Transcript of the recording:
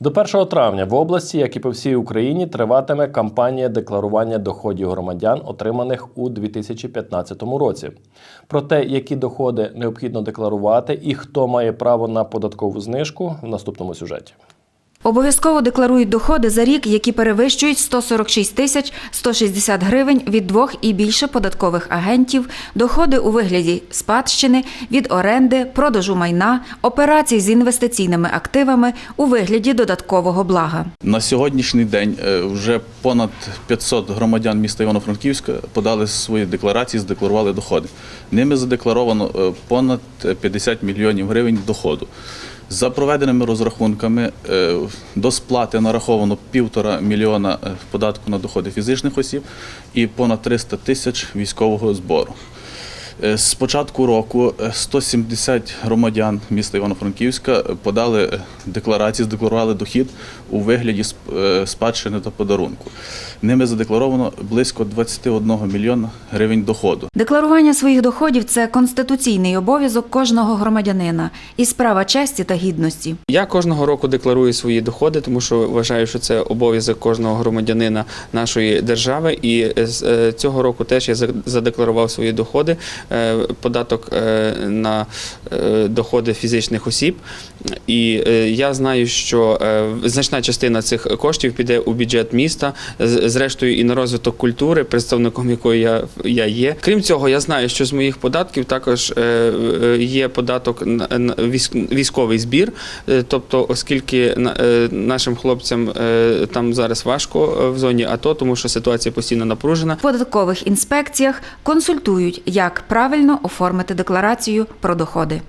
До 1 травня в області, як і по всій Україні, триватиме кампанія декларування доходів громадян, отриманих у 2015 році. Про те, які доходи необхідно декларувати і хто має право на податкову знижку в наступному сюжеті. Обов'язково декларують доходи за рік, які перевищують 146 тисяч 160 гривень від двох і більше податкових агентів, доходи у вигляді спадщини, від оренди, продажу майна, операцій з інвестиційними активами у вигляді додаткового блага. На сьогоднішній день е, вже понад 500 громадян міста Івано-Франківська подали свої декларації, задекларували доходи. Ними задекларовано е, понад 50 мільйонів гривень доходу. За проведеними розрахунками е, до сплати нараховано півтора мільйона е, податку на доходи фізичних осіб і понад 300 тисяч військового збору. Е, З початку року е, 170 громадян міста Івано-Франківська е, подали е, декларації, здекларували дохід у вигляді сп- е, спадщини та подарунку. Ними задекларовано близько 21 мільйона гривень доходу. Декларування своїх доходів це конституційний обов'язок кожного громадянина і справа честі та гідності. Я кожного року декларую свої доходи, тому що вважаю, що це обов'язок кожного громадянина нашої держави. І з е, цього року теж я задекларував свої доходи, е, податок е, на е, доходи фізичних осіб. І е, я знаю, що е, значна частина цих коштів піде у бюджет міста, зрештою і на розвиток культури, представником якої я, я є. Крім цього, я знаю, що з моїх податків також е, е, є податок на військовий збір. Е, Тобто, оскільки на- е, нашим хлопцям е, там зараз важко е, в зоні АТО, тому що ситуація постійно напружена. В податкових інспекціях консультують, як правильно оформити декларацію про доходи.